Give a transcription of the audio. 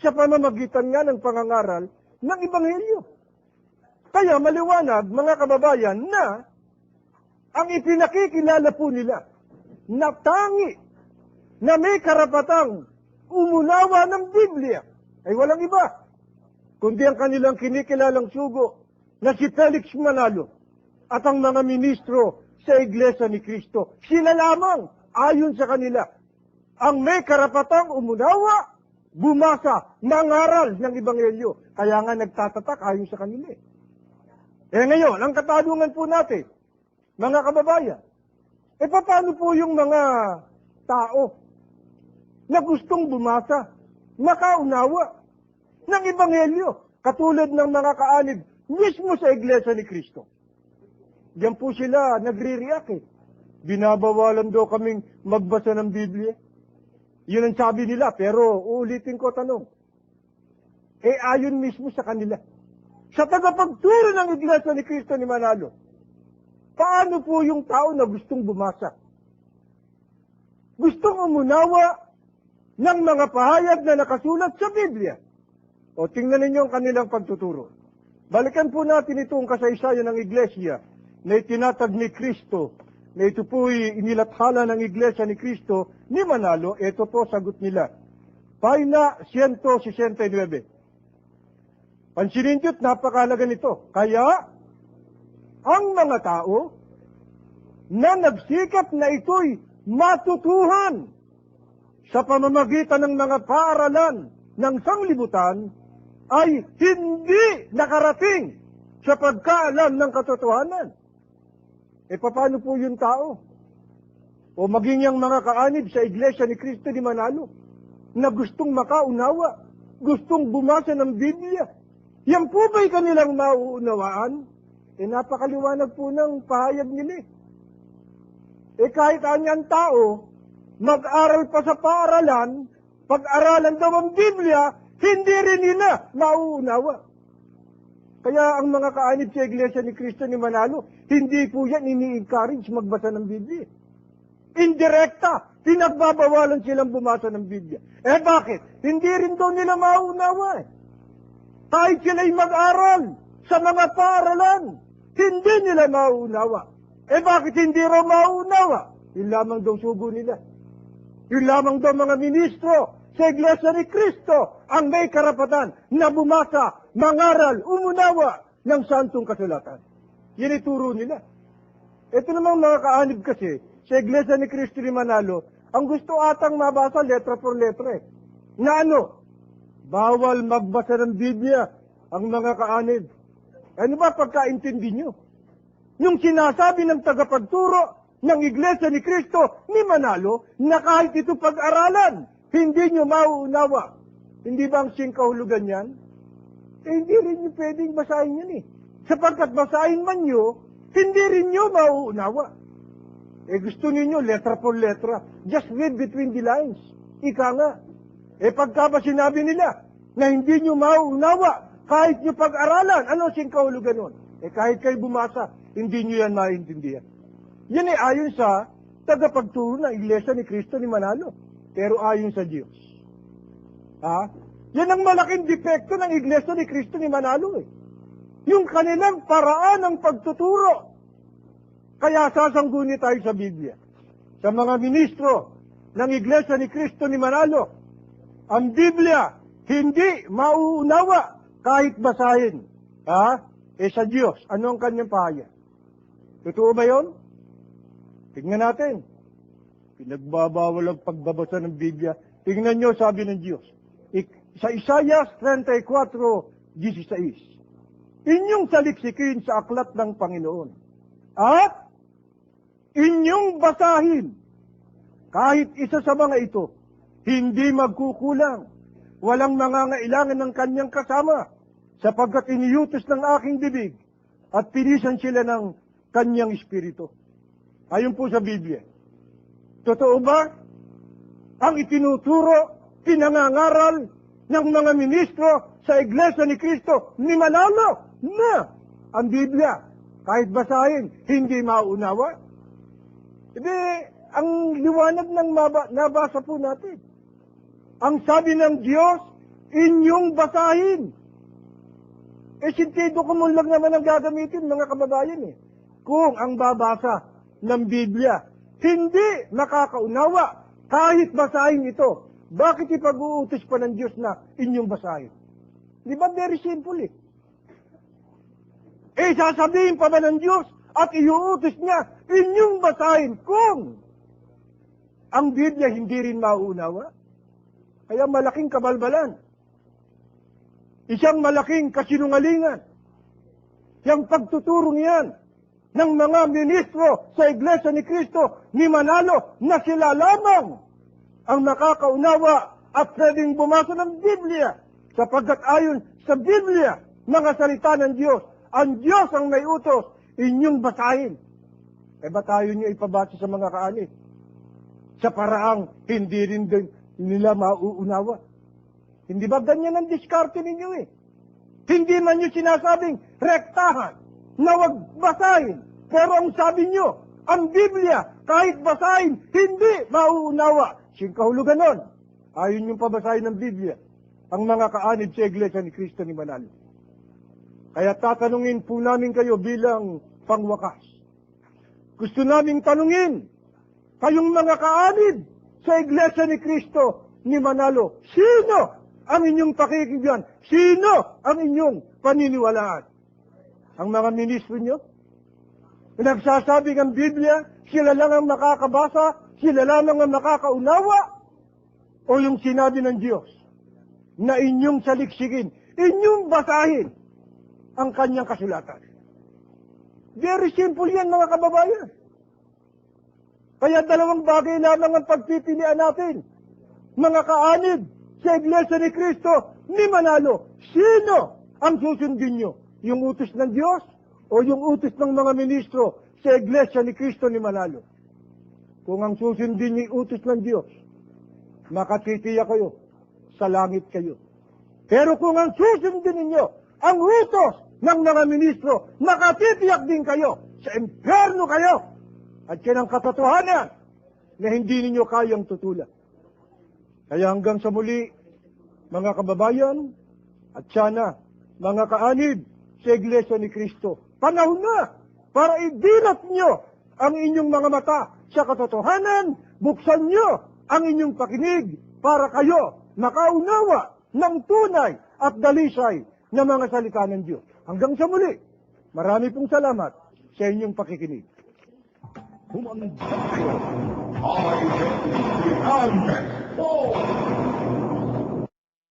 sa pamamagitan nga ng pangangaral ng Ebanghelyo. Kaya maliwanag, mga kababayan, na ang ipinakikilala po nila na tangi na may karapatang umunawa ng Biblia ay walang iba, kundi ang kanilang kinikilalang sugo na si Felix Manalo at ang mga ministro sa Iglesia ni Kristo. Sila lamang, ayon sa kanila, ang may karapatang umunawa, bumasa, mangaral ng Ebanghelyo. Kaya nga nagtatatak ayon sa kanila. Eh Eh, ngayon, ang katanungan po natin, mga kababayan, eh paano po yung mga tao na gustong bumasa, makaunawa ng Ebanghelyo, katulad ng mga kaanib mismo sa Iglesia ni Kristo. Diyan po sila nagre-react eh. Binabawalan daw kaming magbasa ng Biblia. Yun ang sabi nila, pero uulitin ko tanong. Eh ayon mismo sa kanila. Sa tagapagturo ng Iglesia ni Kristo ni Manalo, paano po yung tao na gustong bumasa? Gustong umunawa ng mga pahayag na nakasulat sa Biblia. O tingnan ninyo ang kanilang pagtuturo. Balikan po natin itong kasaysayan ng Iglesia na itinatag ni Kristo na ito po'y inilathala ng Iglesia ni Kristo ni Manalo. Ito po sagot nila. Paina 169. Pansinin nyo't napakalaga nito. Kaya, ang mga tao na nagsikap na ito'y matutuhan sa pamamagitan ng mga paaralan ng sanglibutan ay hindi nakarating sa pagkaalam ng katotohanan. E paano po yung tao? O maging yung mga kaanib sa Iglesia ni Kristo di Manalo na gustong makaunawa, gustong bumasa ng Biblia. Yan po ba'y kanilang mauunawaan? E napakaliwanag po ng pahayag nila. Eh kahit anyang tao, mag-aral pa sa paaralan, pag-aralan daw ang Biblia, hindi rin nila mauunawa. Kaya ang mga kaanib sa Iglesia ni Cristo ni Manalo, hindi po yan ini-encourage magbasa ng Biblia. Indirekta, pinagbabawalan silang bumasa ng Biblia. Eh bakit? Hindi rin daw nila mauunawa eh. Kahit sila'y mag-aral sa mga paaralan, hindi nila mauunawa. Eh bakit hindi raw mauunawa? Yun lamang daw sugo nila. Yun lamang daw mga ministro sa Iglesia ni Kristo ang may karapatan na bumasa, mangaral, umunawa ng santong kasulatan. Yan ituro nila. Ito namang mga kaanib kasi, sa Iglesia ni Kristo ni Manalo, ang gusto atang mabasa letra por letra eh. Na ano? Bawal magbasa ng Biblia ang mga kaanib. Ano ba pagkaintindi nyo? Yung sinasabi ng tagapagturo ng Iglesia ni Kristo ni Manalo na kahit ito pag-aralan, hindi nyo mauunawa. Hindi ba ang siyang kahulugan yan? Eh, hindi rin nyo pwedeng basahin yan eh. Sapagkat basahin man nyo, hindi rin nyo mauunawa. Eh gusto ninyo, letra por letra. Just read between the lines. Ika nga. Eh pagka ba sinabi nila na hindi nyo mauunawa, kahit nyo pag-aralan, ano siyang kahulugan nun? Eh kahit kayo bumasa, hindi nyo yan maintindihan. Yan ay ayon sa tagapagturo ng Iglesia ni Kristo ni Manalo. Pero ayon sa Diyos. Ha? Yan ang malaking depekto ng Iglesia ni Kristo ni Manalo eh. Yung kanilang paraan ng pagtuturo. Kaya sasangguni tayo sa Biblia. Sa mga ministro ng Iglesia ni Kristo ni Manalo, ang Biblia hindi mauunawa kahit basahin. Ha? Eh sa Diyos, ano ang kanyang pahaya? Totoo ba yon? Tingnan natin. Pinagbabawal ang pagbabasa ng Biblia. Tingnan nyo, sabi ng Diyos. Sa Isaiah 34:16, Inyong saliksikin sa aklat ng Panginoon. At inyong basahin kahit isa sa mga ito, hindi magkukulang. Walang mangangailangan ng kanyang kasama sapagkat iniyutos ng aking bibig at pinisan sila ng kanyang espiritu. Ayon po sa Biblia. Totoo ba? Ang itinuturo, pinangangaral ng mga ministro sa Iglesia ni Kristo ni Manalo na ang Biblia, kahit basahin, hindi maunawa. Hindi, ang liwanag ng maba, nabasa po natin. Ang sabi ng Diyos, inyong basahin. Eh, sintido ko lang naman ang gagamitin, mga kababayan eh. Kung ang babasa ng Biblia, hindi nakakaunawa kahit basahin ito, bakit ipag-uutos pa ng Diyos na inyong basahin? Di ba very simple eh? Eh, sasabihin pa ba ng Diyos at iuutos niya inyong basahin kung ang Biblia hindi rin mauunawa? Kaya malaking kabalbalan. Isang malaking kasinungalingan. Yang pagtuturong yan ng mga ministro sa Iglesia ni Kristo ni Manalo na sila lamang ang nakakaunawa at pwedeng bumasa ng Biblia sapagkat ayon sa Biblia, mga salita ng Diyos, ang Diyos ang may utos, inyong basahin. Eh ba tayo niyo ipabasa sa mga kaanib? Sa paraang hindi rin din nila mauunawa. Hindi ba ganyan ang diskarte ninyo eh? Hindi man nyo sinasabing rektahan na wag basahin. Pero ang sabi nyo, ang Biblia, kahit basahin, hindi mauunawa. Sing kahulugan nun. Ayon yung pabasahin ng Biblia, ang mga kaanib sa Iglesia ni Kristo ni Manalo. Kaya tatanungin po namin kayo bilang pangwakas. Gusto naming tanungin, kayong mga kaanib sa Iglesia ni Kristo ni Manalo, sino ang inyong pakikibyan? Sino ang inyong paniniwalaan? Ang mga ministro nyo? Nagsasabing ang Biblia, sila lang ang makakabasa, sila lamang ang makakaunawa? O yung sinabi ng Diyos na inyong saliksikin, inyong basahin ang kanyang kasulatan? Very simple yan mga kababayan. Kaya dalawang bagay lamang ang pagpipilian natin. Mga kaanib sa Iglesia ni Kristo ni Manalo. Sino ang susundin nyo? Yung utos ng Diyos o yung utos ng mga ministro sa Iglesia ni Kristo ni Manalo? Kung ang susundin niyo utos ng Diyos, makatitiya kayo, sa langit kayo. Pero kung ang susundin ninyo ang utos ng mga ministro, makatitiyak din kayo, sa impyerno kayo. At yan ang katotohanan na hindi ninyo kayang tutulan. Kaya hanggang sa muli, mga kababayan, at sana, mga kaanib sa Iglesia ni Kristo, panahon na para idilat nyo ang inyong mga mata sa katotohanan, buksan nyo ang inyong pakinig para kayo makaunawa ng tunay at dalisay na mga salita ng Diyos. Hanggang sa muli, marami pong salamat sa inyong pakikinig. Humanda kayo. I am the